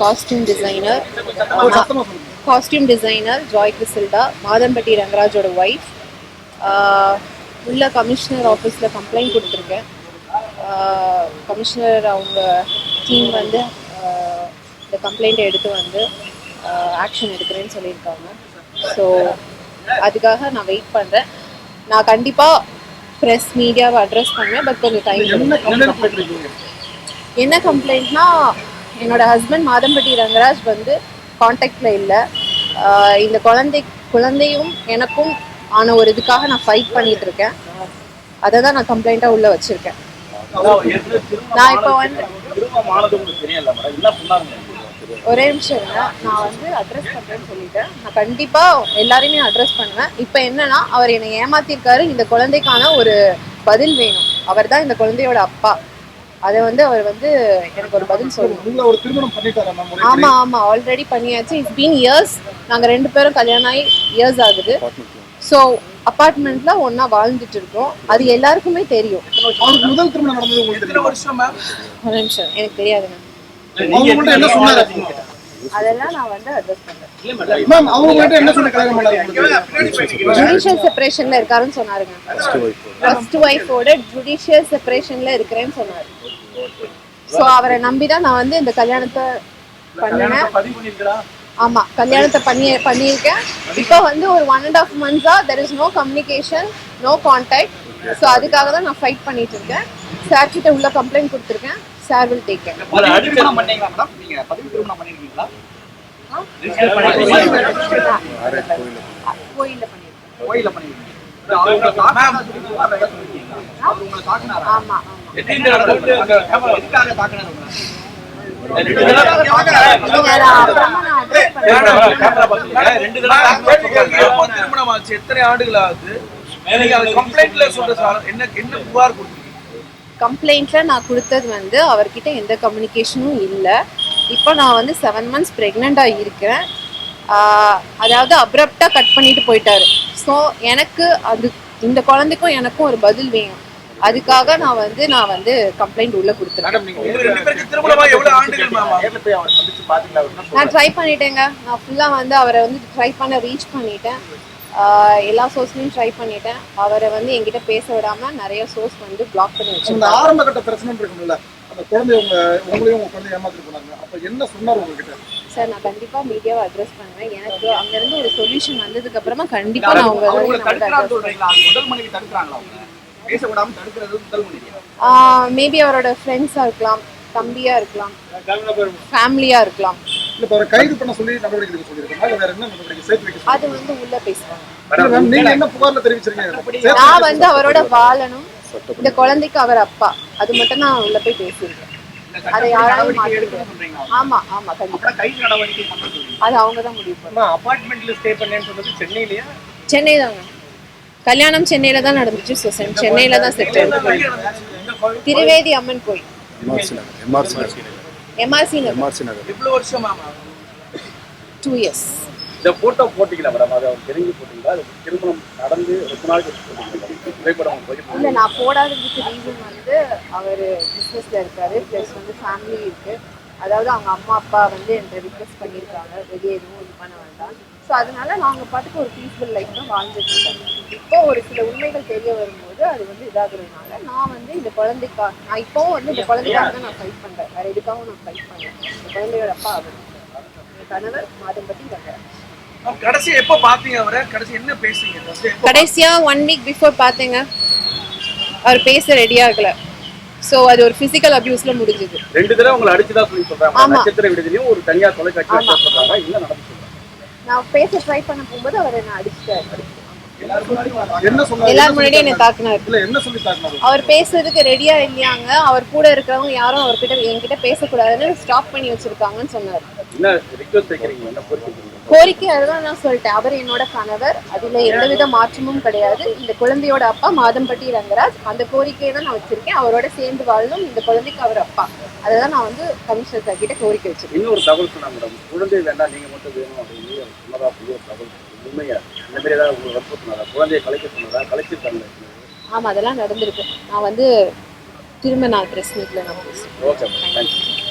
Costume designer costume designer Joy Crizildaa Madhampatty ரங்கராஜோட wife உள்ள commissioner ஆஃபீஸில் complaint கொடுத்துருக்கேன். Commissioner அவங்க டீம் வந்து ஆஹ், இந்த கம்ப்ளைண்ட்டை எடுத்து வந்து ஆக்ஷன் எடுக்கிறேன்னு சொல்லியிருக்காங்க. ஸோ அதுக்காக நான் வெயிட் பண்ணுறேன் நான் கண்டிப்பாக ப்ரெஸ் மீடியாவை அட்ரஸ் பண்ணுவேன் பட் கொஞ்சம் டைம் என்ன கம்ப்ளைண்ட் பண்ணிருக்கீங்க என்ன கம்ப்ளைண்ட்னா என்னோட ஹஸ்பண்ட் மாதம்பட்டி ரங்கராஜ் வந்து காண்டாக்டில் இல்லை. இந்த குழந்தை குழந்தையும் எனக்கும் ஆன ஒரு இதுக்காக நான் ஃபைட் பண்ணிட்டு இருக்கேன். அதை தான் நான் கம்ப்ளைண்ட்டாக உள்ள வச்சிருக்கேன். நான் இப்போ வந்து ஒரே நிமிஷம் நான் வந்து அட்ரஸ் பண்ணுறேன்னு சொல்லிட்டேன். நான் கண்டிப்பாக எல்லாரையுமே அட்ரஸ் பண்ணுவேன். இப்போ என்னன்னா அவர் என்னை ஏமாத்திருக்காரு. இந்த குழந்தைக்கான ஒரு பதில் வேணும். அவர் தான் இந்த குழந்தையோட அப்பா. அதை வந்து அவர் வந்து எனக்கு ஒரு பதில் சொல்லணும். உங்களை ஒரு திருமணம் பண்ணிட்டாரா நம்ம ஆமா ஆமா ஆல்ரெடி பண்ணியாச்சு. இட்ஸ் பீன் இயர்ஸ் நாங்க ரெண்டு பேரும் கல்யாணம் ஆகி இயர்ஸ் ஆகுது. ஸோ அப்பார்ட்மெண்ட்ல ஒண்ணா வாழ்ந்துட்டு இருக்கோம். அது எல்லாருக்குமே தெரியும். முதல் திருமணம் நடந்தது உங்களுக்கு எத்தனை தெரியுமா? வருஷம் மேம் ஒரு நிமிஷம். எனக்கு தெரியாதுங்க அதெல்லாம் நான் வந்து அட்ரஸ் பண்றேன். மேம் அவங்க மட்டும் என்ன சொல்லி கல்யாணம் பண்ணாரு உங்களுக்கு? ஜுடிஷியல் செப்பரேஷன்ல இருக்காருன்னு சொன்னாருங்க. ஃபர்ஸ்ட் ஒய்ஃபோட ஜுடிஷியல் செப்பரேஷன்ல இருக்கிறேன்னு சொன்னாரு. ஸோ அவரை நம்பி தான் நான் வந்து இந்த கல்யாணத்தை பண்ணினேன். ஆமா கல்யாணத்தை பண்ணி பண்ணியிருக்கேன். இப்போ வந்து ஒரு one and half மந்த்ஸா there is no communication no contact so அதுக்காக தான் நான் ஃபைட் பண்ணிட்டு இருக்கேன். சார் கிட்ட உள்ள கம்ப்ளைண்ட் கொடுத்துருக்கேன். சார் வில் டேக் கேர் பதிவு திருமணம் பண்ணீங்களா மேடம் நீங்க பதிவு திருமணம் பண்ணிருக்கீங்களா கோயில்ல பண்ணியிருக்கேன் கோயில பண்ணிருக்கீங்க? ஆமா திருமணம் ஆச்சு எத்தனை ஆண்டுகள் ஆகுது நீங்க அந்த கம்ப்ளைண்ட்ல சொல்ற சார் என்ன என்ன புகார் கொடுத்தீங்க கம்ப்ளைண்ட்ல நான் கொடுத்தது வந்து அவர்கிட்ட எந்த கம்யூனிகேஷனும் இல்லை. இப்போ நான் வந்து செவன் மந்த்ஸ் ப்ரெக்னெண்ட்டாக இருக்கிறேன். அதாவது அப்ரப்டாக கட் பண்ணிட்டு போயிட்டாரு. ஸோ எனக்கு அது இந்த குழந்தைக்கும் எனக்கும் ஒரு பதில் வேணும். அதுக்காக நான் வந்து நான் வந்து கம்ப்ளைண்ட் உள்ள கொடுத்துருக்கேன் நான் ட்ரை பண்ணிட்டேங்க. நான் ஃபுல்லாக வந்து அவரை வந்து ட்ரை பண்ண ரீச் பண்ணிட்டேன். எல்லா சோர்ஸ்லையும் ட்ரை பண்ணிட்டேன். அவரை வந்து என்கிட்ட பேச விடாம நிறைய சோர்ஸ் வந்து பிளாக் பண்ணி அந்த வச்சிருக்காங்க. ஆரம்ப கட்ட பிரச்சனை இருக்கும்ல அந்த குழந்தை உங்க உங்களையும் உங்க குழந்தை ஏமாத்திட்டு போனாங்க. அப்ப என்ன சொன்னார் உங்ககிட்ட? சார் நான் கண்டிப்பா மீடியாவை அட்ரஸ் பண்ணுவேன் எனக்கு அங்க இருந்து ஒரு சொல்யூஷன் வந்ததுக்கு அப்புறமா கண்டிப்பா நான் உங்க முதல் மனைவி தடுக்கிறாங்களா அவங்க? பேச விடாம தடுக்கிறது முதல் மனைவி மேபி அவரோட ஃப்ரெண்ட்ஸா இருக்கலாம் தம்பியா இருக்கலாம் ஃபேமிலியா இருக்கலாம். இல்ல இப்ப அவரை கைது பண்ண சொல்லி நடவடிக்கை எடுக்க சொல்லியிருக்காங்க இல்ல வேற என்ன நடவடிக்கை? சேர்த்து வைக்க அது வந்து உள்ள பேசுவாங்க. சொல்லிருக்காங்க மேம் நீங்க என்ன புகார்ல தெரிவிச்சிருக்கீங்க? நான் வந்து அவரோட வாழணும் இந்த குழந்தைக்கு அவர் அப்பா. அது மட்டும் நான் உள்ள போய் பேசியிருக்கேன். அதை யாராலும் ஆமா ஆமா கண்டிப்பா. கைது நடவடிக்கை அது அவங்க தான் முடிவு பண்ணுவாங்க. அபார்ட்மெண்ட்ல ஸ்டே பண்ணேன்னு சொன்னது சென்னையிலயா? சென்னை தாங்க கல்யாணம் சென்னையில தான் நடந்துச்சு ஸோ சென்னையில தான் செட்டில் திருவேதி அம்மன் கோயில். M R C Nagar. M R C Nagar. எவ்வளவு வருஷமா டூ இயர்ஸ் இந்த போட்டோ போட்டீங்களா மேடம் அதை அவர் தெரிஞ்சு போட்டீங்களா? அது திருமணம் நடந்து ரொம்ப நாளைக்கு? புகைப்படம் இல்ல போய் நான் போடாததுக்கு ரீசன் வந்து அவர் பிஸ்னஸ்ல இருக்காரு ப்ளஸ் வந்து ஃபேமிலி இருக்கு. அதாவது அவங்க அம்மா அப்பா வந்து என்கிட்ட ரிக்வெஸ்ட் பண்ணியிருக்காங்க. வெளியே எதுவும் இது பண்ண வேண்டாம். ஸோ அதனால நாங்க பாட்டுக்கு ஒரு பீஸ்ஃபுல் லைஃப் தான் வாழ்ந்துட்டு இருக்கோம் இப்போ ஒரு சில உண்மைகள் தெரிய வரும்போது அது வந்து இதாகுறதுனால நான் வந்து இந்த குழந்தைக்கா நான் இப்போவும் வந்து இந்த குழந்தைக்காக தான் நான் ஃபைட் பண்றேன். வேற எதுக்காகவும் நான் ஃபைட் பண்ணேன் இந்த குழந்தையோட அப்பா அவர். கணவர் மாதம்பட்டி ரங்கராஜ் மேம், கடைசி எப்போ பாத்தீங்க அவரை? கடைசி என்ன பேசுறீங்க? first எப்போ கடைசியா ஒன் வீக் பிஃபோர் பார்த்தேங்க அவர் பேச ரெடியா இருக்கல ஸோ அது ஒரு ஃபிசிக்கல் அபியூஸ்ல முடிஞ்சது. ரெண்டு தடவை உங்களை அடிச்சுதான் சொல்லி சொல்றாங்க. நட்சத்திர விடுதலையும் ஒரு தனியார் தொலைக்காட்சி. சொல்றாங்க. என்ன நடந்து நான் பேச ட்ரை பண்ண போகும்போது அவர் என்ன அடிச்சிட்டாரு எல்லாரும் முன்னாடியே என்ன இல்ல தாக்குனாரு? அவர் பேசுறதுக்கு ரெடியா இல்லையாங்க. அவர் கூட இருக்கிறவங்க யாரும் அவர்கிட்ட என்கிட்ட பேசக்கூடாதுன்னு ஸ்டாப் பண்ணி வச்சிருக்காங்கன்னு சொன்னாரு. கோரிக்கை அதுதான் நான் சொல்லிட்டேன். அவர் என்னோட கணவர். அதுல எந்தவித மாற்றமும் கிடையாது. இந்த குழந்தையோட அப்பா மாதம்பட்டி ரங்கராஜ். அந்த கோரிக்கையை தான் நான் வச்சிருக்கேன். அவரோட சேர்ந்து வாழணும் இந்த குழந்தைக்கு அவர் அப்பா. அதை தான் நான் வந்து கமிஷனர் சார் கிட்ட கோரிக்கை வச்சிருக்கேன். இன்னொரு தகவல் சொன்னாங்க மேடம். குழந்தை வேண்டாம் நீங்க மட்டும் வேணும் அப்படின்னு சொன்னதா புதிய தகவல் உண்மையா? இந்த மாதிரி ஏதாவது உங்களுக்கு குழந்தையை கலைக்க சொன்னதா? கலைச்சிருக்காங்க ஆமா அதெல்லாம் நடந்திருக்கு. நான் வந்து திரும்ப நான் ப்ரெஸ் மீட்ல நான் ஓகே தேங்க்யூ